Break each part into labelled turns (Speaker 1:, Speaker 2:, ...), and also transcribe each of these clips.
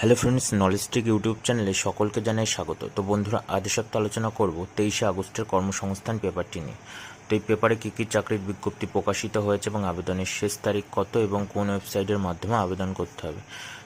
Speaker 1: Hello friends নলেজটিক YouTube চ্যানেলে সকলকে জানাই স্বাগত। তো বন্ধুরা, আজ সপ্তাহে আলোচনা করব তেইশে আগস্টের কর্মসংস্থান পেপারটি নিয়ে। তো এই পেপারে কী কী চাকরির বিজ্ঞপ্তি প্রকাশিত হয়েছে এবং আবেদনের শেষ তারিখ কত এবং কোন ওয়েবসাইটের মাধ্যমে আবেদন করতে হবে?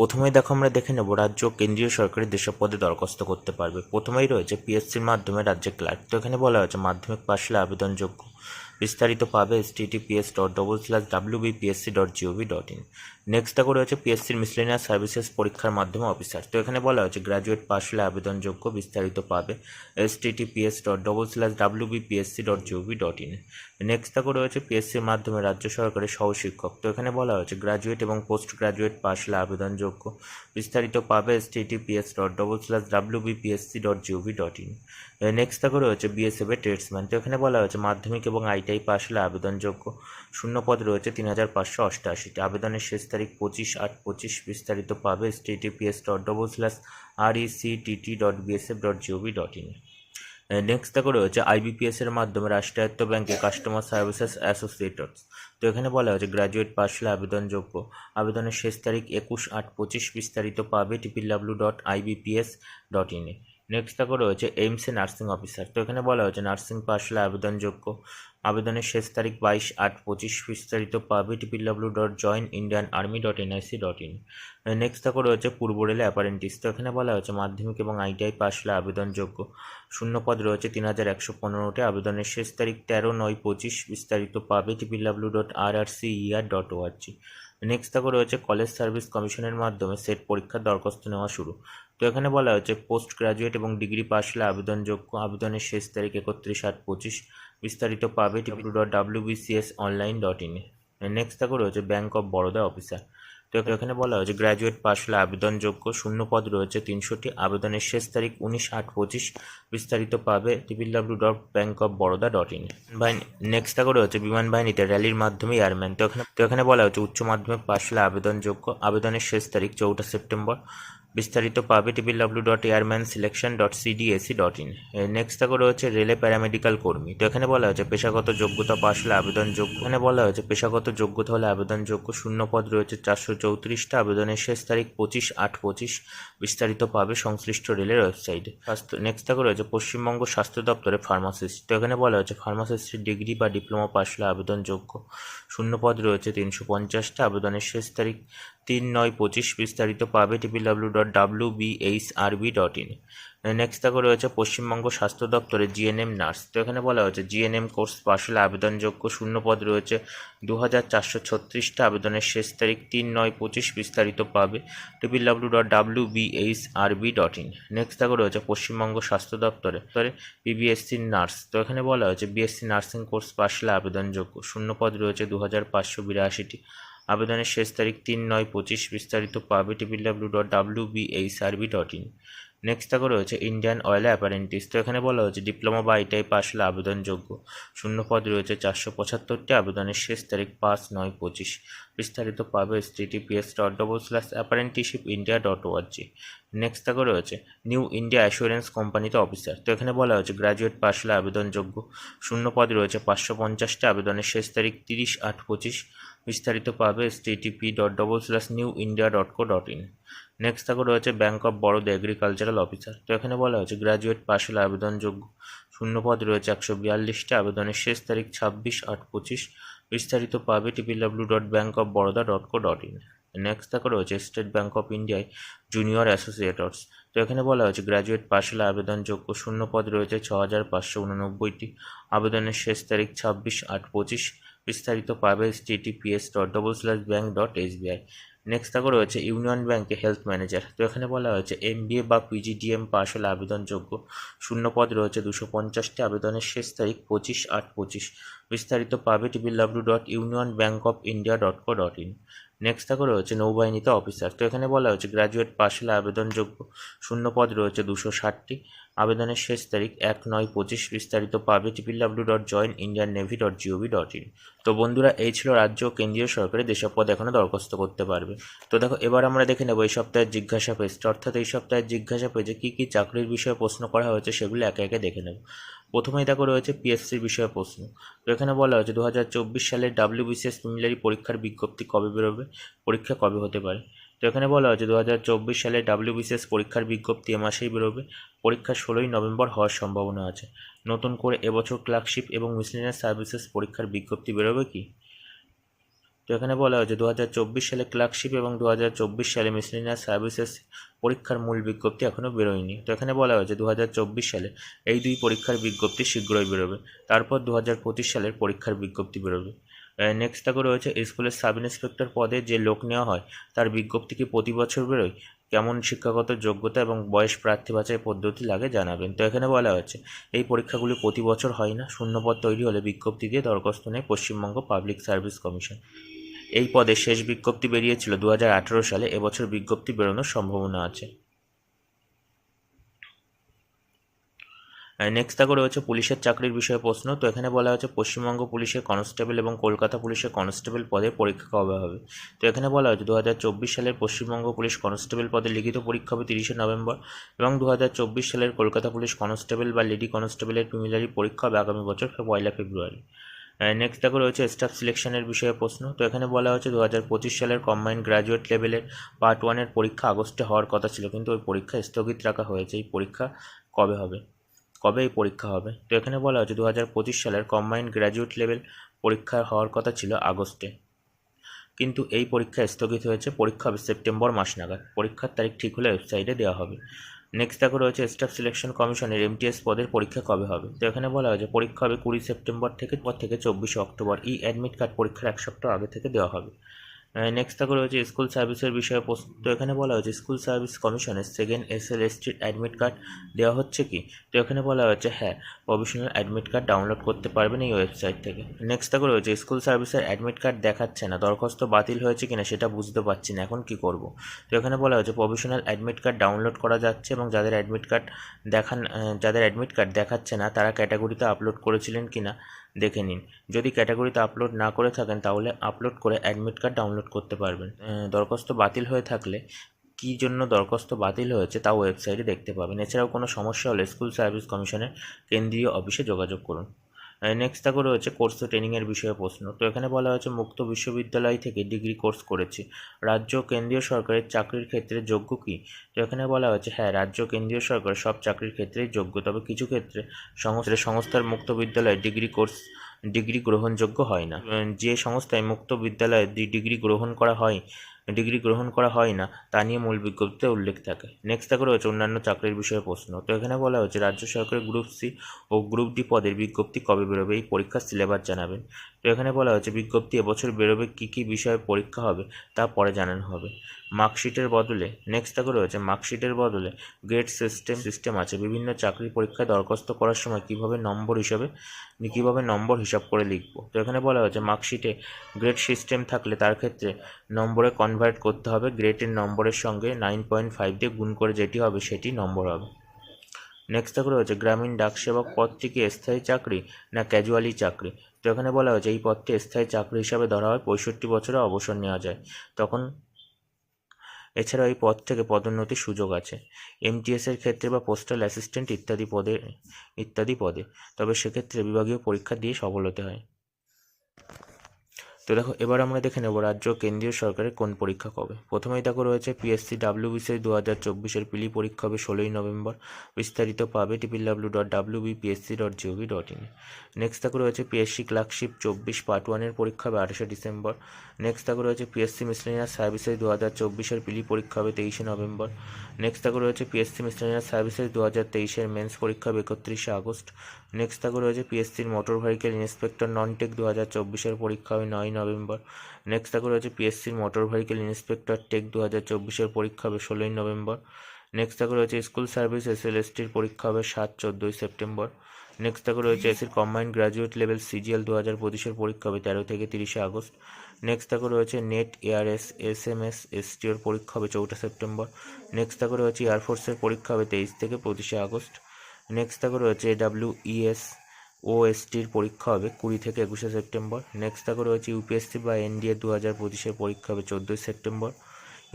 Speaker 1: প্রথমেই দেখো আমরা দেখে নেব, রাজ্য কেন্দ্রীয় সরকারি দেশের পদে দরখাস্ত করতে পারবে। প্রথমেই রয়েছে পিএসসির মাধ্যমে রাজ্যে ক্লার্ক তো এখানে বলা হয়েছে, মাধ্যমিক পাশ হলে আবেদনযোগ্য। বিস্তারিত পাবে S TTPS dot double slash W dot GOV dot in next দেখো রয়েছে পিএসসির মিসলেনিয়াস সার্ভিসেস পরীক্ষার মাধ্যমে অফিসার তো এখানে বলা হয়েছে গ্র্যাজুয়েট পাশ হলে আবেদনযোগ্য বিস্তারিত পাবে। S T TTPS dot double slash W BPSC dot GOV dot in next দেখো রয়েছে পিএসসির মাধ্যমে রাজ্য সরকারের সহশিক্ষক। তো এখানে বলা হয়েছে গ্র্যাজুয়েট এবং পোস্ট গ্র্যাজুয়েট পাশ হলে আবেদনযোগ্য বিস্তারিত পাবে S T TTPS dot double slash W BPSC dot GOV dot in next দেখো রয়েছে বিএসএফ ট্রেডসম্যান তো এখানে বলা হয়েছে, মাধ্যমিক এবং আইটিআই পাশ হলে আবেদনযোগ্য শূন্য পদ রয়েছে তিন হাজার পাঁচশো অষ্টআশিটি আবেদনের শেষ তারিখ পঁচিশ আট পঁচিশ বিস্তারিত পাবে S TTPS dot double slash R TT dot BSF dot GOV dot in next দেখো রয়েছে আইবিপিএস এর মাধ্যমে রাষ্ট্রায়ত্ত ব্যাংকে কাস্টমার সার্ভিসেস অ্যাসোসিয়েটস তো এখানে বলা হয়েছে গ্র্যাজুয়েট হলে আবেদনযোগ্য। আবেদনের শেষ তারিখ একুশ আট পঁচিশ বিস্তারিত পাবে টিপিডাব্লিউ ডট আইবিপিএস ডট ইনে নেক্সট দেখো রয়েছে এইমসে নার্সিং অফিসার তো এখানে বলা হয়েছে নার্সিং পাশ হলে আবেদনযোগ্য। আবেদনের শেষ তারিখ বাইশ আট পঁচিশ, বিস্তারিত পাবে TPW dot join Indian army dot NIC dot in next দেখো রয়েছে পূর্ব রেলে অ্যাপারেন্টিস তো এখানে বলা হয়েছে, মাধ্যমিক এবং আইটিআই পাশ হলে আবেদনযোগ্য। শূন্য পদ রয়েছে তিন হাজার একশো পনেরোটি আবেদনের শেষ তারিখ তেরো নয় পঁচিশ, বিস্তারিত পাবে TPW dot R R C ER dot ORG next দেখো রয়েছে কলেজ সার্ভিস কমিশনের মাধ্যমে সেট পরীক্ষার দরখাস্ত নেওয়া শুরু। তো এখানে বলা হয়েছে পোস্ট গ্রাজুয়েট এবং ডিগ্রি পাস হলে আবেদনযোগ্য, আবেদনের শেষ তারিখ একত্রিশ আট পঁচিশ, বিস্তারিত পাবে W dot W BCS online dot ইনে নেক্সট দেখো রয়েছে ব্যাঙ্ক অফ বরোদা অফিসার তো এখানে বলা হয়েছে, গ্র্যাজুয়েট পাশ হলে আবেদনযোগ্য শূন্য পদ রয়েছে তিনশোটি। আবেদনের শেষ তারিখ উনিশ আট পঁচিশ। বিস্তারিত পাবে TPW dot bank of Baroda dot in Bahin next দেখো রয়েছে বিমান বাহিনীতে র্যালির মাধ্যমে এয়ারম্যান তো এখানে তো এখানে বলা হয়েছে, উচ্চ মাধ্যমিক পাশ হলে আবেদনযোগ্য। আবেদনের শেষ তারিখ চৌঠা সেপ্টেম্বর। বিস্তারিত পাবে TPW dot airman selection dot CDAC dot in next দেখো রয়েছে রেলে প্যারামেডিক্যাল কর্মী। তো এখানে বলা হয়েছে পেশাগত যোগ্যতা পাশ হলে আবেদনযোগ্য এখানে বলা হয়েছে পেশাগত যোগ্যতা হলে আবেদনযোগ্য শূন্য পদ রয়েছে চারশো চৌত্রিশটা। আবেদনের শেষ তারিখ পঁচিশ আট পঁচিশ। বিস্তারিত পাবে সংশ্লিষ্ট রেলের ওয়েবসাইটে। স্বাস্থ্য নেক্সট দেখো রয়েছে পশ্চিমবঙ্গ স্বাস্থ্য দপ্তরে ফার্মাসিস্ট। তো এখানে বলা হয়েছে ফার্মাসিস্টের ডিগ্রি বা ডিপ্লোমা পাশ হলে আবেদনযোগ্য শূন্য পদ রয়েছে তিনশো পঞ্চাশটা। আবেদনের শেষ তারিখ তিন নয় পঁচিশ বিস্তারিত পাবে triple W dot W BH RB dot in next দেখো রয়েছে পশ্চিমবঙ্গ স্বাস্থ্য দপ্তরে জিএনএম নার্স। তো এখানে বলা হয়েছে জিএনএম কোর্স পাশ আবেদনযোগ্য শূন্য পদ রয়েছে। দু হাজার চারশো ছত্রিশটা আবেদনের শেষ তারিখ তিন নয় পঁচিশ বিস্তারিত পাবে triple W dot W BH RB dot in next দেখো রয়েছে পশ্চিমবঙ্গ স্বাস্থ্য দপ্তরে বিবিএসসি নার্স। তো এখানে বলা হয়েছে বিএসসি নার্সিং কোর্স পাশ আবেদনযোগ্য। শূন্য পদ রয়েছে দু হাজার পাঁচশো বিরাশিটি। আবেদনের শেষ তারিখ তিন নয় পঁচিশ বিস্তারিত পাবে TPW dot W R B dot in next দেখো রয়েছে ইন্ডিয়ান অয়েল অ্যাপারেন্টিস তো এখানে বলা হয়েছে ডিপ্লোমা বা আইটাই পাশ হলে আবেদনযোগ্য। শূন্য পদ রয়েছে, চারশো পঁচাত্তরটি। আবেদনের শেষ তারিখ পাঁচ নয় পঁচিশ। বিস্তারিত পাবে S dot double slash apprenticeship India dot ORG next দেখো রয়েছে নিউ ইন্ডিয়া অ্যাসুরেন্স কোম্পানিতে অফিসার তো এখানে বলা হয়েছে গ্র্যাজুয়েট পাশ হলে আবেদনযোগ্য। শূন্য পদ রয়েছে, পাঁচশো পঞ্চাশটি। আবেদনের শেষ তারিখ তিরিশ আট পঁচিশ। বিস্তারিত পাবে S dot double slash new India dot co dot in next দেখো রয়েছে bank of Baroda agricultural officer তো এখানে বলা হয়েছে গ্র্যাজুয়েট পাশ হলে আবেদনযোগ্য। শূন্য পদ রয়েছে একশো বিয়াল্লিশটি, আবেদনের শেষ তারিখ ছাব্বিশ আট পঁচিশ। বিস্তারিত পাবে TPW dot bank of Baroda dot co dot in next দেখো রয়েছে স্টেট ব্যাঙ্ক অফ ইন্ডিয়ায় জুনিয়র অ্যাসোসিয়েটর্স তো এখানে বলা হয়েছে গ্র্যাজুয়েট পাশ হলে আবেদনযোগ্য। শূন্য পদ রয়েছে ছ হাজার পাঁচশো উননব্বইটি। আবেদনের শেষ তারিখ ছাব্বিশ আট পঁচিশ। বিস্তারিত পাবে TTPS dot double slash bank dot S SBI next থাকা রয়েছে ইউনিয়ন ব্যাংকে হেলথ ম্যানেজার তো এখানে বলা হয়েছে এমবিএ বা পিজিডিএম পাশ হলে আবেদনযোগ্য। শূন্য পদ রয়েছে দুশো পঞ্চাশটি আবেদনের শেষ তারিখ পঁচিশ আট পঁচিশ। বিস্তারিত পাবে TPW dot union bank of India dot co dot in next থাকে রয়েছে নৌবাহিনীতে অফিসার তো এখানে বলা হয়েছে গ্র্যাজুয়েট পাশ হলে আবেদনযোগ্য শূন্য পদ রয়েছে দুশো ষাটটি। আবেদনের শেষ তারিখ এক নয় পঁচিশ বিস্তারিত পাবে TPL W dot join Indian navy dot GOV dot in তো বন্ধুরা, এই ছিল রাজ্য ও কেন্দ্রীয় সরকারের যেসব পদ এখনও দরখাস্ত করতে পারবে। তো দেখো, এবার আমরা দেখে নেব এই সপ্তাহের জিজ্ঞাসা পেজটা অর্থাৎ এই সপ্তাহের জিজ্ঞাসা পেজে কী কী চাকরির বিষয়ে প্রশ্ন করা হয়েছে সেগুলো একে একে দেখে নেব। প্রথমেই দেখো রয়েছে পিএসসির বিষয়ে প্রশ্ন। তো এখানে বলা হয়েছে দু হাজার চব্বিশ সালের ডাব্লিউবিসিএস প্রিমিলারি পরীক্ষার বিজ্ঞপ্তি কবে বেরোবে? পরীক্ষা কবে হতে পারে? তো এখানে বলা হয়েছে দু হাজার চব্বিশ সালে ডাব্লিউবিসিএস পরীক্ষার বিজ্ঞপ্তি এ মাসেই বেরোবে। পরীক্ষা ষোলোই নভেম্বর হওয়ার সম্ভাবনা আছে। নতুন করে এবছর ক্লার্কশিপ এবং মিসলিনিয়াস সার্ভিসেস পরীক্ষার বিজ্ঞপ্তি বেরোবে কি? তো এখানে বলা হয়েছে দু হাজার চব্বিশ সালে ক্লার্কশিপ এবং দু হাজার চব্বিশ সালে মিসলিনিয়াস সার্ভিসেস পরীক্ষার মূল বিজ্ঞপ্তি এখনও বেরোয়নি। তো এখানে বলা হয়েছে দু হাজার চব্বিশ সালে এই দুই পরীক্ষার বিজ্ঞপ্তি শীঘ্রই বেরোবে। তারপর দু হাজার পঁচিশ সালের পরীক্ষার বিজ্ঞপ্তি বেরোবে। নেক্সট তাকে রয়েছে স্কুলের সাব ইন্সপেক্টর পদে যে লোক নেওয়া হয়, তার বিজ্ঞপ্তি কি প্রতি বছর বেরোয়? কেমন শিক্ষাগত যোগ্যতা এবং বয়স প্রার্থী বাছাই পদ্ধতি লাগে জানাবেন। তো এখানে বলা হয়েছে, এই পরীক্ষাগুলি প্রতি বছর হয় না, শূন্যপদ তৈরি হলে বিজ্ঞপ্তি দিয়ে দরখাস্ত নেয় পশ্চিমবঙ্গ পাবলিক সার্ভিস কমিশন। এই পদে শেষ বিজ্ঞপ্তি বেরিয়েছিল দু হাজার আঠেরো সালে। এবছর বিজ্ঞপ্তি বেরোনোর সম্ভাবনা আছে। নেক্সট থাকো রয়েছে পুলিশের চাকরির বিষয়ে প্রশ্ন। তো এখানে বলা হয়েছে, পশ্চিমবঙ্গ পুলিশের কনস্টেবল এবং কলকাতা পুলিশের কনস্টেবল পদে পরীক্ষা কবে হবে? তো এখানে বলা হয়েছে দু হাজার চব্বিশ সালের পশ্চিমবঙ্গ পুলিশ কনস্টেবল পদে লিখিত পরীক্ষা হবে তিরিশে নভেম্বর এবং দু হাজার চব্বিশ সালের কলকাতা পুলিশ কনস্টেবল বা লেডি কনস্টেবলের প্রিমিলারি পরীক্ষা হবে আগামী বছর পয়লা ফেব্রুয়ারি। নেক্সট দেখো রয়েছে স্টাফ সিলেকশনের বিষয়ে প্রশ্ন। তো এখানে বলা হয়েছে দু সালের কম্বাইন্ড গ্র্যাজুয়েট লেভেলের পার্ট ওয়ানের পরীক্ষা আগস্টে হওয়ার কথা ছিল, কিন্তু ওই পরীক্ষা স্থগিত রাখা হয়েছে। এই পরীক্ষা কবে হবে? কবে এই পরীক্ষা হবে? তো এখানে বলা হচ্ছে দু হাজার পঁচিশ সালের কম্বাইন্ড গ্র্যাজুয়েট লেভেল পরীক্ষা হওয়ার কথা ছিল আগস্টে। কিন্তু এই পরীক্ষা স্থগিত হয়েছে পরীক্ষা হবে সেপ্টেম্বর মাস নাগাদ। পরীক্ষার তারিখ ঠিক হলে ওয়েবসাইটে দেওয়া হবে। নেক্সট দেখো রয়েছে স্টাফ সিলেকশন কমিশনের এমটিএস পদের পরীক্ষা কবে হবে? তো এখানে বলা হয়েছে, পরীক্ষা হবে কুড়ি সেপ্টেম্বর থেকে, পর থেকে চব্বিশে অক্টোবর ই অ্যাডমিট কার্ড পরীক্ষার এক সপ্তাহ আগে থেকে দেওয়া হবে। নেক্সট থাকো রয়েছে স্কুল সার্ভিসের বিষয়ে তো এখানে বলা হয়েছে স্কুল সার্ভিস কমিশনের সেকেন্ড এস এল এসটির অ্যাডমিট কার্ড দেওয়া হচ্ছে কি? তো এখানে বলা হয়েছে হ্যাঁ প্রভিশনাল অ্যাডমিট কার্ড ডাউনলোড করতে পারবেন এই ওয়েবসাইট থেকে। নেক্সট থাকো রয়েছে স্কুল সার্ভিসের অ্যাডমিট কার্ড দেখাচ্ছে না, দরখাস্ত বাতিল হয়েছে কিনা সেটা বুঝতে পারছি না, এখন কি করব? তো এখানে বলা হয়েছে প্রভিশনাল অ্যাডমিট কার্ড ডাউনলোড করা যাচ্ছে এবং যাদের অ্যাডমিট কার্ড দেখান যাদের অ্যাডমিট কার্ড দেখাচ্ছে না, তারা ক্যাটাগরিতে আপলোড করেছিলেন কিনা? দেখে নিন। যদি ক্যাটাগরিতে আপলোড না করে থাকেন, তাহলে আপলোড করে অ্যাডমিট কার্ড ডাউনলোড করতে পারবেন। দরখাস্ত বাতিল হয়ে থাকলে কী জন্য দরখাস্ত বাতিল হয়েছে তা ওয়েবসাইটে দেখতে পাবেন। এছাড়াও কোনো সমস্যা হলে স্কুল সার্ভিস কমিশনের কেন্দ্রীয় অফিসে যোগাযোগ করুন। নেক্সট থাকো রয়েছে কোর্স ও ট্রেনিংয়ের বিষয়ে প্রশ্ন। তো এখানে বলা হয়েছে, মুক্ত বিশ্ববিদ্যালয় থেকে ডিগ্রি কোর্স করেছি। রাজ্য কেন্দ্রীয় সরকারের চাকরির ক্ষেত্রে যোগ্য কী? তো এখানে বলা হয়েছে হ্যাঁ রাজ্য কেন্দ্রীয় সরকার সব চাকরির ক্ষেত্রেই যোগ্য। তবে কিছু ক্ষেত্রে সংস্থা, সংস্থার মুক্ত বিদ্যালয়ে ডিগ্রি কোর্স ডিগ্রি গ্রহণযোগ্য হয় না। যে সংস্থায় মুক্ত বিদ্যালয়ে ডিগ্রি গ্রহণ করা হয় ডিগ্রি গ্রহণ করা হয় না, তা নিয়ে মূল বিজ্ঞপ্তিতে উল্লেখ থাকে। নেক্সট থাকে রয়েছে অন্যান্য চাকরির বিষয়ে প্রশ্ন। তো এখানে বলা হয়েছে, রাজ্য সরকারের গ্রুপ সি ও গ্রুপ ডি পদের বিজ্ঞপ্তি কবে বেরোবে? এই পরীক্ষার সিলেবাস জানাবেন। তো এখানে বলা হয়েছে, বিজ্ঞপ্তি এবছর বেরোবে কী কী বিষয়ে পরীক্ষা হবে তা পরে জানানো হবে। মার্কশিটের বদলে নেক্সট থাকে রয়েছে, মার্কশিটের বদলে গ্রেড সিস্টেম সিস্টেম আছে। বিভিন্ন চাকরি পরীক্ষায় দরখাস্ত করার সময় কীভাবে নম্বর হিসাবে, কীভাবে নম্বর হিসাব করে লিখব? তো এখানে বলা হয়েছে, মার্কশিটে গ্রেড সিস্টেম থাকলে তার ক্ষেত্রে নম্বরে কনভার্ট করতে হবে গ্রেটের নম্বরের সঙ্গে নাইন পয়েন্ট ফাইভ দিয়ে গুণ করে যেটি হবে সেটি নম্বর হবে। নেক্সট থাকে রয়েছে গ্রামীণ ডাকসেবক পদটি কি স্থায়ী চাকরি না ক্যাজুয়ালি চাকরি? তো এখানে বলা হয়েছে এই পদটি স্থায়ী চাকরি হিসাবে ধরা হয়, পঁয়ষট্টি বছরে অবসর নেওয়া যায়। তখন এছাড়াও এই পদ থেকে পদোন্নতির সুযোগ আছে। এমটিএসের ক্ষেত্রে বা পোস্টাল অ্যাসিস্ট্যান্ট ইত্যাদি পদে ইত্যাদি পদে। তবে সেক্ষেত্রে বিভাগীয় পরীক্ষা দিয়ে সফল হতে হয়। তো দেখো, এবার আমরা দেখে নেব রাজ্য কেন্দ্রীয় সরকারের কোন পরীক্ষা কবে। প্রথমেই দেখো রয়েছে পিএসসি ডাব্লিউ ডাব্লিউবিসি দু হাজার চব্বিশের পিলি পরীক্ষা হবে ষোলোই নভেম্বর। বিস্তারিত পাবে TPL W dot W BPSC dot GOV dot in next দেখো রয়েছে পিএসসি ক্লার্কশিপ চব্বিশ পার্ট ওয়ানের পরীক্ষা হবে আঠাশে ডিসেম্বর। নেক্সট দেখো রয়েছে পিএসসি মিসলেনিয়াস সার্ভিসেস দু হাজার চব্বিশের পিলি পরীক্ষা হবে তেইশে নভেম্বর। নেক্সট দেখো রয়েছে পিএসসি মিসলেনিয়াস সার্ভিসেস দু হাজার তেইশের মেন্স পরীক্ষা হবে একত্রিশে আগস্ট। নেক্সট দেখো রয়েছে পিএসসির motor vehicle inspector non tech দু হাজার চব্বিশের পরীক্ষা হবে নয় নভেম্বর। নেক্সট দেখো রয়েছে পিএসসির মোটর ভেহিকেল ইন্সপেক্টর টেক দু হাজার চব্বিশের পরীক্ষা হবে ষোলোই নভেম্বর। নেক্সট দেখো রয়েছে স্কুল সার্ভিস এস এল এসটির পরীক্ষা হবে সাত চোদ্দোই সেপ্টেম্বর। নেক্সট থাকে রয়েছে এসির কম্বাইন্ড গ্র্যাজুয়েট লেভেল সিজিএল দু হাজার পঁচিশের পরীক্ষা হবে তেরো থেকে তিরিশে আগস্ট। নেক্সট থাকে রয়েছে net ARS S M S এসটিওর পরীক্ষা হবে চৌঠা সেপ্টেম্বর। নেক্সট থাকে রয়েছে এয়ারফোর্সের পরীক্ষা হবে তেইশ থেকে পঁচিশে আগস্ট। নেক্সট থাকে রয়েছে ডাব্লিউ ইএস ওএসটির পরীক্ষা হবে কুড়ি থেকে একুশে সেপ্টেম্বর। নেক্সট থাকে রয়েছে ইউপিএসসি বা এনডিএ দু হাজার পঁচিশের পরীক্ষা হবে চোদ্দোই September.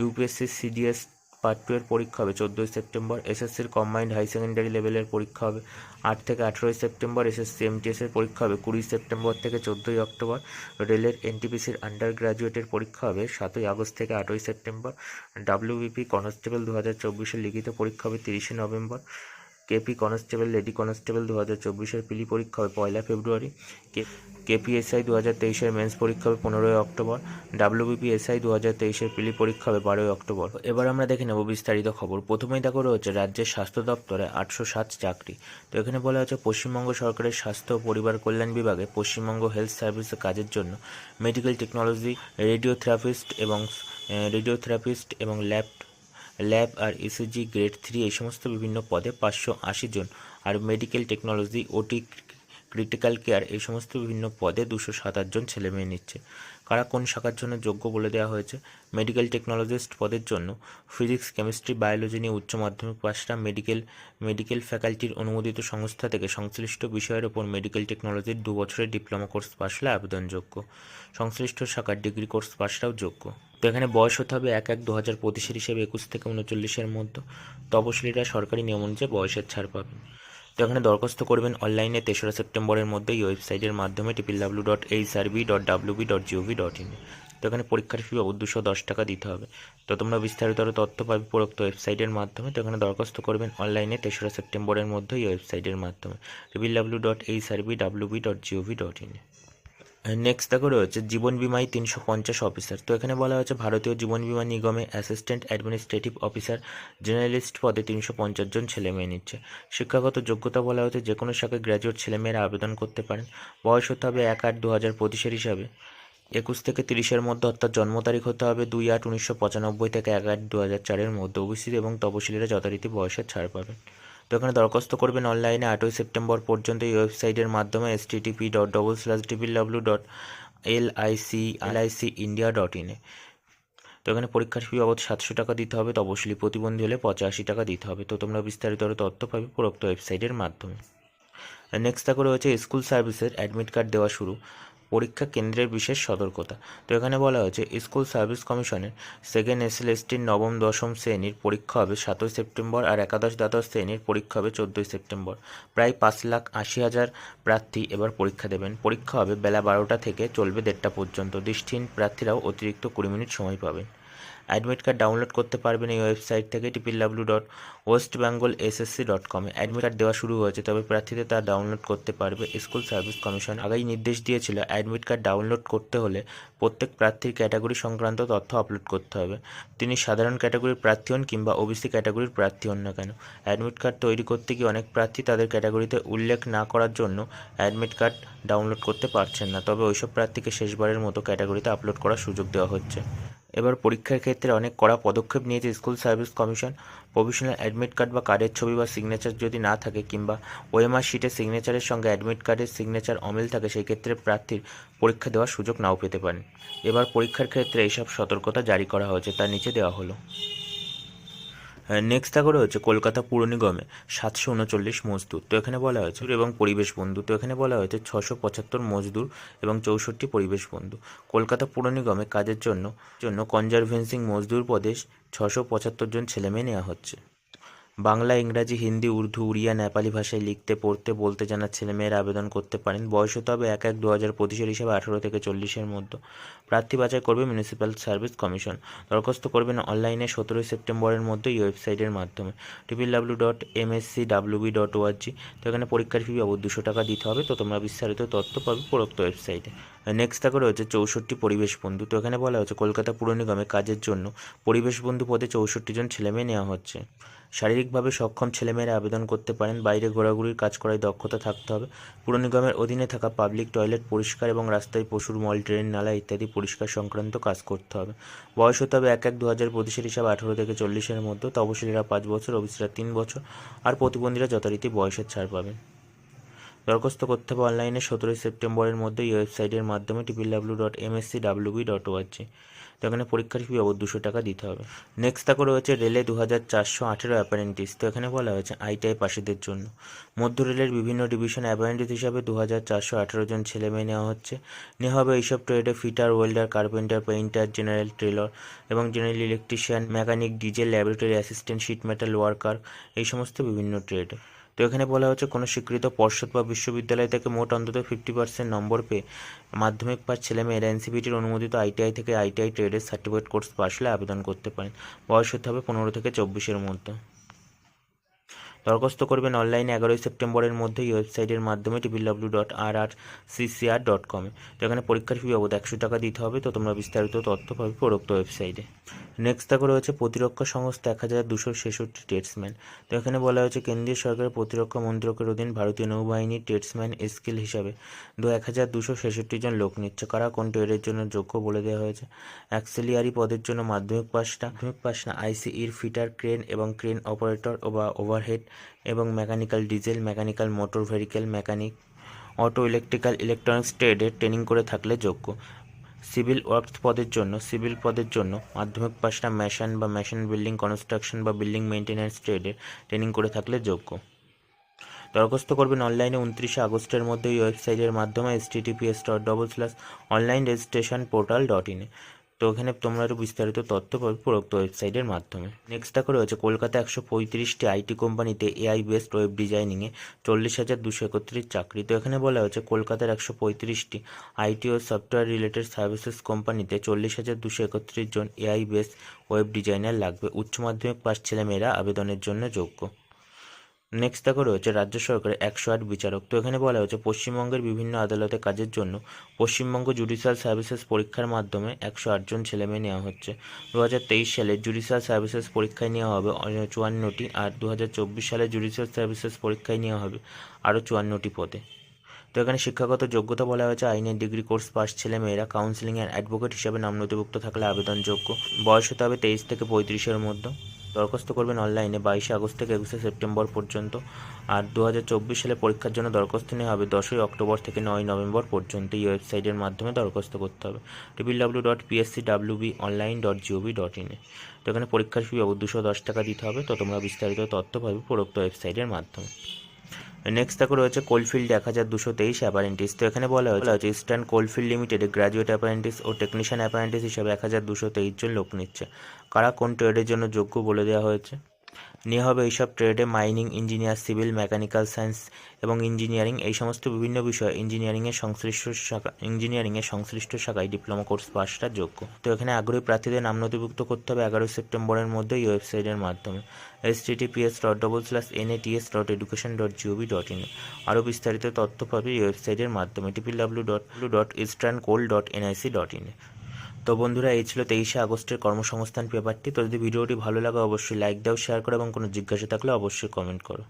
Speaker 1: UPSC CDS part two এর পরীক্ষা হবে চোদ্দোই সেপ্টেম্বর। এসএসসির কম্বাইন্ড হাই সেকেন্ডারি লেভেলের পরীক্ষা হবে আট থেকে আঠেরোই সেপ্টেম্বর। এসএসসি এমটিএস এর পরীক্ষা হবে কুড়ি সেপ্টেম্বর থেকে চোদ্দোই অক্টোবর। রেলের এনটিপিসির আন্ডার গ্রাজুয়েটের পরীক্ষা হবে সাতই আগস্ট থেকে আটই সেপ্টেম্বর। ডাব্লিউবিপি কনস্টেবল দু হাজার চব্বিশের লিখিত পরীক্ষা হবে তিরিশে November. KP constable, lady constable দু হাজার চব্বিশের পিলি পরীক্ষা হবে পয়লা ফেব্রুয়ারি। কে, কেপিএসআই দু হাজার তেইশের মেন্স পরীক্ষা হবে পনেরোই অক্টোবর। ডাব্লিউবিপিএসআই দু হাজার তেইশের পিলি পরীক্ষা হবে বারোই অক্টোবর। এবার আমরা দেখে নেব বিস্তারিত খবর। প্রথমেই দেখো রয়েছে রাজ্যের স্বাস্থ্য দপ্তরে আটশো সাত চাকরি। তো এখানে বলা হচ্ছে পশ্চিমবঙ্গ সরকারের স্বাস্থ্য ও পরিবার কল্যাণ বিভাগে পশ্চিমবঙ্গ হেলথ সার্ভিসের কাজের জন্য মেডিকেল টেকনোলজি, রেডিওথেরাপিস্ট এবং রেডিওথেরাপিস্ট এবং ল্যাব ল্যাব আর ইসিজি গ্রেড থ্রি এই সমস্ত বিভিন্ন পদে পাঁচশো আশি জন। আর medical technology OT critical care এই সমস্ত বিভিন্ন পদে দুশো সাতাশ জন ছেলে মেয়ে নিচ্ছে। কারা কোন শাখার জন্য যোগ্য বলে দেওয়া হয়েছে? মেডিকেল টেকনোলজিস্ট পদের জন্য ফিজিক্স, কেমিস্ট্রি, বায়োলজি নিয়ে উচ্চ মাধ্যমিক পাশরা মেডিকেল মেডিকেল ফ্যাকাল্টির অনুমোদিত সংস্থা থেকে সংশ্লিষ্ট বিষয়ের ওপর মেডিকেল টেকনোলজির দু বছরের ডিপ্লোমা কোর্স পাশ হলে আবেদনযোগ্য। সংশ্লিষ্ট শাখার ডিগ্রি কোর্স পাশরাও যোগ্য। তো এখানে বয়স হতে হবে এক এক দু হাজার পঁচিশের হিসেবে একুশ থেকে উনচল্লিশের মধ্যে। তপশিলীরা সরকারি নিয়ম অনুযায়ী বয়সের ছাড় পাবেন। তো এখানে দরখাস্ত করবেন অনলাইনে তেসরা সেপ্টেম্বরের মধ্যে এই ওয়েবসাইটের মাধ্যমে TPL W dot H R B dot WB dot GOV dot in তো এখানে পরীক্ষার ফি বাবদ দুশো দশ টাকা দিতে হবে। তো তোমরা বিস্তারিত তথ্য পাবে উপরোক্ত ওয়েবসাইটের মাধ্যমে। তো এখানে দরখাস্ত করবেন অনলাইনে তেসরা সেপ্টেম্বরের মধ্যে এই ওয়েবসাইটের মাধ্যমে। TPL W dot H R B WB dot GOV dot in next দেখো রয়েছে জীবন বিমায় তিনশো পঞ্চাশ অফিসার তো এখানে বলা হয়েছে ভারতীয় জীবন বিমা নিগমে অ্যাসিস্ট্যান্ট অ্যাডমিনিস্ট্রেটিভ অফিসার জেনারেলিস্ট পদে তিনশো পঞ্চাশ জন ছেলে মেয়ে নিচ্ছে। শিক্ষাগত যোগ্যতা বলা হয়েছে যে কোনো শাখায় গ্র্যাজুয়েট ছেলেমেয়েরা আবেদন করতে পারেন। বয়স হতে হবে এক আট দু হাজার পঁচিশের হিসাবে। একুশ থেকে তিরিশের মধ্যে অর্থাৎ জন্ম তারিখ হতে হবে দুই আট উনিশশো পঁচানব্বই থেকে এক আট দু হাজার চারের মধ্যে। ওবিসি এবং তপশিলীরা যথারীতি বয়সের ছাড় পাবেন। তো এখানে দরখাস্ত করবেন অনলাইনে আটই সেপ্টেম্বর পর্যন্ত এই ওয়েবসাইটের মাধ্যমে S TTP dot double slash DPL W dot L IC L IC India dot ইনে তো এখানে পরীক্ষার ফি বাবদ সাতশো টাকা দিতে হবে তপশিলি প্রতিবন্ধী হলে পঁচাশি টাকা দিতে হবে। তো তোমরা বিস্তারিত তথ্য পাবে উপরোক্ত ওয়েবসাইটের মাধ্যমে। নেক্সট থাকো রয়েছে স্কুল সার্ভিসের অ্যাডমিট কার্ড দেওয়া শুরু। পরীক্ষা কেন্দ্রের বিশেষ সতর্কতা। তো এখানে বলা হয়েছে, স্কুল সার্ভিস কমিশনের সেকেন্ড এস এসএলএসটির নবম, দশম শ্রেণির পরীক্ষা হবে সাতই সেপ্টেম্বর আর একাদশ দ্বাদশ শ্রেণির পরীক্ষা হবে চোদ্দোই সেপ্টেম্বর। প্রায় পাঁচ লাখ আশি হাজার প্রার্থী এবার পরীক্ষা দেবেন। পরীক্ষা হবে বেলা বারোটা থেকে চলবে দেড়টা পর্যন্ত। দৃষ্টিহীন প্রার্থীরাও অতিরিক্ত কুড়ি মিনিট সময় পাবেন। অ্যাডমিট কার্ড ডাউনলোড করতে পারবেন এই ওয়েবসাইট থেকে TPL W dot West Bengal SSC dot কমে অ্যাডমিট কার্ড দেওয়া শুরু হয়েছে, তবে প্রার্থীদের তা ডাউনলোড করতে পারবে। স্কুল সার্ভিস কমিশন আগেই নির্দেশ দিয়েছিল অ্যাডমিট কার্ড ডাউনলোড করতে হলে প্রত্যেক প্রার্থীর ক্যাটাগরি সংক্রান্ত তথ্য আপলোড করতে হবে। তিনি সাধারণ ক্যাটাগরির প্রার্থী হন কিংবা ওবিসি ক্যাটাগরির প্রার্থী হন না কেন? অ্যাডমিট কার্ড তৈরি করতে গিয়ে অনেক প্রার্থী তাদের ক্যাটাগরিতে উল্লেখ না করার জন্য অ্যাডমিট কার্ড ডাউনলোড করতে পারছেন না, তবে ওইসব প্রার্থীকে শেষবারের মতো ক্যাটাগরিতে আপলোড করার সুযোগ দেওয়া হচ্ছে। এবার পরীক্ষার ক্ষেত্রে অনেক কড়া পদক্ষেপ নিয়েছে school service commission. Provisional admit card বা কার্ডের ছবি বা সিগনেচার যদি না থাকে কিংবা ওএমআর শিটের সিগনেচারের সঙ্গে অ্যাডমিট কার্ডের সিগনেচার অমিল থাকে, সেই ক্ষেত্রে প্রার্থীর পরীক্ষা দেওয়ার সুযোগ নাও পেতে পারেন। এবার পরীক্ষার ক্ষেত্রে এইসব সতর্কতা জারি করা হয়েছে তার নিচে দেওয়া হলো। নেক্সট করে হচ্ছে কলকাতা পুর নিগমে সাতশো উনচল্লিশ মজদুর। তো এখানে বলা হয়েছে এবং পরিবেশ বন্ধু তো এখানে বলা হয়েছে ছশো পঁচাত্তর মজদুর এবং চৌষট্টি পরিবেশ বন্ধু। কলকাতা পুর নিগমে কাজের জন্য জন্য কনজারভেন্সিং মজদুর প্রদেশ ছশো পঁচাত্তর জন ছেলেমেয়ে নেওয়া হচ্ছে। বাংলা, ইংরাজি, হিন্দি, উর্দু, উড়িয়া, নেপালি ভাষায় লিখতে, পড়তে, বলতে জানা ছেলেমেয়েরা আবেদন করতে পারেন। বয়স হতে হবে এক এক দু হাজার পঁচিশের হিসাবে আঠারো থেকে চল্লিশের মধ্যে। প্রার্থী বাছাই করবে মিউনিসিপ্যাল সার্ভিস কমিশন দরখাস্ত করবেন অনলাইনে সতেরোই সেপ্টেম্বরের মধ্যে এই ওয়েবসাইটের মাধ্যমে। TPL W dot M S C MSC WB dot ORG তো এখানে পরীক্ষার ফি বাবদ দুশো টাকা দিতে হবে। তো তোমরা বিস্তারিত তথ্য পাবে উপরোক্ত ওয়েবসাইটে। নেক্সট থাকে রয়েছে চৌষট্টি পরিবেশ বন্ধু। তো এখানে বলা হচ্ছে কলকাতা পুর নিগমে কাজের জন্য পরিবেশ বন্ধু পদে চৌষট্টি জন ছেলেমেয়ে নেওয়া হচ্ছে। শারীরিকভাবে সক্ষম ছেলেমেয়েরা আবেদন করতে পারেন, বাইরে ঘোরাঘুরির কাজ করায় দক্ষতা থাকতে হবে। পুর নিগমের অধীনে থাকা পাবলিক টয়লেট পরিষ্কার এবং রাস্তায় পশুর মল ড্রেন নালা ইত্যাদি পরিষ্কার সংক্রান্ত কাজ করতে হবে। বয়স হতে হবে এক এক দু হাজার পঁচিশের হিসাবে আঠারো থেকে চল্লিশের মধ্যে। তপশিলীরা পাঁচ বছর ওবিসিরা তিন বছর। আর প্রতিবন্ধীরা যথারীতি বয়সের ছাড় পাবেন। দরখাস্ত করতে হবে অনলাইনে সতেরোই সেপ্টেম্বরের মধ্যে এই ওয়েবসাইটের মাধ্যমে TPL W dot MSC WB dot ORG তো এখানে পরীক্ষার ফি বাবদ দুশো টাকা দিতে হবে। নেক্সট তাকে রয়েছে রেলে দু হাজার চারশো আঠেরো অ্যাপারেন্টিস তো এখানে বলা হয়েছে আইটিআই পাশিদের জন্য। মধ্য রেলের বিভিন্ন ডিভিশন অ্যাপারেন্টিস হিসাবে দু হাজার চারশো আঠেরো জন ছেলে মেয়ে নেওয়া হচ্ছে। নেওয়া হবে এইসব ট্রেডে fitter welder carpenter painter general tailor এবং general electrician mechanic diesel laboratory assistant sheet metal worker এই সমস্ত বিভিন্ন ট্রেডে তো এখানে বলা হচ্ছে কোনো স্বীকৃত পর্ষদ বা বিশ্ববিদ্যালয় থেকে মোট অন্তত ফিফটি পার্সেন্ট নম্বর পেয়ে মাধ্যমিক পাস ছেলেমেয়েরা এনসিবিটির অনুমোদিত আইটিআই থেকে আইটিআই ট্রেডের সার্টিফিকেট কোর্স পাশ আবেদন করতে পারেন। বয়স হতে হবে পনেরো থেকে চব্বিশের মধ্যে। দরখাস্ত করবেন অনলাইনে এগারোই সেপ্টেম্বরের মধ্যে এই ওয়েবসাইটের মাধ্যমে triple W dot R R CCR dot কমে তো এখানে পরীক্ষার ফি বাবদ একশো টাকা দিতে হবে। তো তোমরা বিস্তারিত তথ্য পাবে উপরোক্ত ওয়েবসাইটে। নেক্সট থাকে রয়েছে প্রতিরক্ষা সংস্থা এক হাজার দুশো ছেষট্টি টেটসম্যান তো এখানে বলা হয়েছে, কেন্দ্রীয় সরকারের প্রতিরক্ষা মন্ত্রকের অধীন ভারতীয় নৌবাহিনীর টেটসম্যান স্কিল হিসাবে দু এক হাজার দুশো ছেষট্টি জন লোক নিচ্ছে। কারা কোন ট্রেডের জন্য যোগ্য বলে দেওয়া হয়েছে? অ্যাক্সেলিয়ারি পদের জন্য মাধ্যমিক পাসটা মাধ্যমিক পাস না আইসিইর ফিটার ক্রেন এবং ক্রেন অপারেটর বা ওভারহেড এবং mechanical diesel mechanical motor vehicle mechanic auto electrical electronics ট্রেডের training করে থাকলে যোগ্য। সিভিল ওয়ার্কস পদের জন্য সিভিল পদের জন্য মাধ্যমিক পাশটা মেশিন বা মেশিন বিল্ডিং কনস্ট্রাকশন বা বিল্ডিং মেনটেন্যান্স ট্রেডের ট্রেনিং করে থাকলে যোগ্য। দরখাস্ত করবেন অনলাইনে উনত্রিশে আগস্টের মধ্যে ওয়েবসাইটের মাধ্যমে S TTPS dot double slash online registration portal dot ইনে তো এখানে তোমরা আরও বিস্তারিত তথ্য পাবে উপরোক্ত ওয়েবসাইটের মাধ্যমে। নেক্সট দেখো রয়েছে কলকাতা একশো পঁয়ত্রিশটি আইটি কোম্পানিতে এআই বেসড ওয়েব ডিজাইনিংয়ে চল্লিশ হাজার দুশো একত্রিশ চাকরি। তো এখানে বলা হয়েছে কলকাতার একশো পঁয়ত্রিশটি আইটি ও সফটওয়্যার রিলেটেড সার্ভিসেস কোম্পানিতে চল্লিশ হাজার দুশো একত্রিশ জন এআই বেসড ওয়েব ডিজাইনার লাগবে। উচ্চ মাধ্যমিক পাস ছেলেমেয়েরা আবেদনের জন্য যোগ্য। নেক্সট দেখো রয়েছে রাজ্য সরকারের একশো আট বিচারক। তো এখানে বলা হয়েছে, পশ্চিমবঙ্গের বিভিন্ন আদালতে কাজের জন্য পশ্চিমবঙ্গ জুডিশিয়াল সার্ভিসেস পরীক্ষার মাধ্যমে একশো আটজন ছেলেমেয়ে নেওয়া হচ্ছে। দু হাজার তেইশ সালে জুডিশিয়াল সার্ভিসেস পরীক্ষায় নেওয়া হবে চুয়ান্নটি, আর দু হাজার চব্বিশ সালে জুডিশিয়াল সার্ভিসেস পরীক্ষায় নেওয়া হবে আরও চুয়ান্নটি পদে। তো এখানে শিক্ষাগত যোগ্যতা বলা হয়েছে, আইনের ডিগ্রি কোর্স পাস ছেলে মেয়েরা, কাউন্সিলিং অ্যান্ড অ্যাডভোকেট হিসাবে নাম নথিভুক্ত থাকলে আবেদনযোগ্য। বয়স হতে হবে তেইশ থেকে পঁয়ত্রিশের মধ্যে। দরখাস্ত করবেন অনলাইনে বাইশে আগস্ট থেকে একুশে সেপ্টেম্বর পর্যন্ত। আর দু সালে পরীক্ষার জন্য দরখাস্ত নেওয়া হবে দশই অক্টোবর থেকে নয় নভেম্বর পর্যন্ত। এই ওয়েবসাইটের মাধ্যমে দরখাস্ত করতে হবে। Triple W dot PSC WB online dot GOV dot ইনে তো এখানে পরীক্ষার ফি দুশো দশ টাকা দিতে হবে। তো তোমরা বিস্তারিত তথ্য পাবে প্রদত্ত ওয়েবসাইটের মাধ্যমে। নেক্সট দেখো রয়েছে কোলফিল্ড এক হাজার দুশো তেইশ অ্যাপারেন্টিস তো এখানে বলা হয়েছে Eastern Coalfield Limited graduate apprentice ও টেকনিশিয়ান অ্যাপারেন্টিস হিসাবে এক হাজার দুশো তেইশ জন লোক নিচ্ছে। কারা কোন ট্রেডের জন্য যোগ্য বলে দেওয়া হয়েছে? নেওয়া হবে এইসব ট্রেডে mining, engineer, civil, mechanical science এবং ইঞ্জিনিয়ারিং এই সমস্ত বিভিন্ন বিষয় ইঞ্জিনিয়ারিংয়ের সংশ্লিষ্ট শাখা ইঞ্জিনিয়ারিংয়ের সংশ্লিষ্ট শাখায় ডিপ্লোমা কোর্স পাসটা যোগ্য। তো এখানে আগ্রহী প্রার্থীদের নাম নথিভুক্ত করতে হবে এগারোই সেপ্টেম্বরের মধ্যে এই ওয়েবসাইটের মাধ্যমে। S TTPS dot double slash NATS dot education dot GOV dot in আরও বিস্তারিত তথ্য পাবে এই ওয়েবসাইটের মাধ্যমে। Triple W dot dot eastern coal dot NIC dot in তো বন্ধুরা, এই ছিল তেইশে আগস্টের কর্মসংস্থান পেপারটি। তো যদি ভিডিওটি ভালো লাগে, অবশ্যই লাইক দাও শেয়ার করো এবং কোনো জিজ্ঞাসা থাকলে অবশ্যই কমেন্ট করো।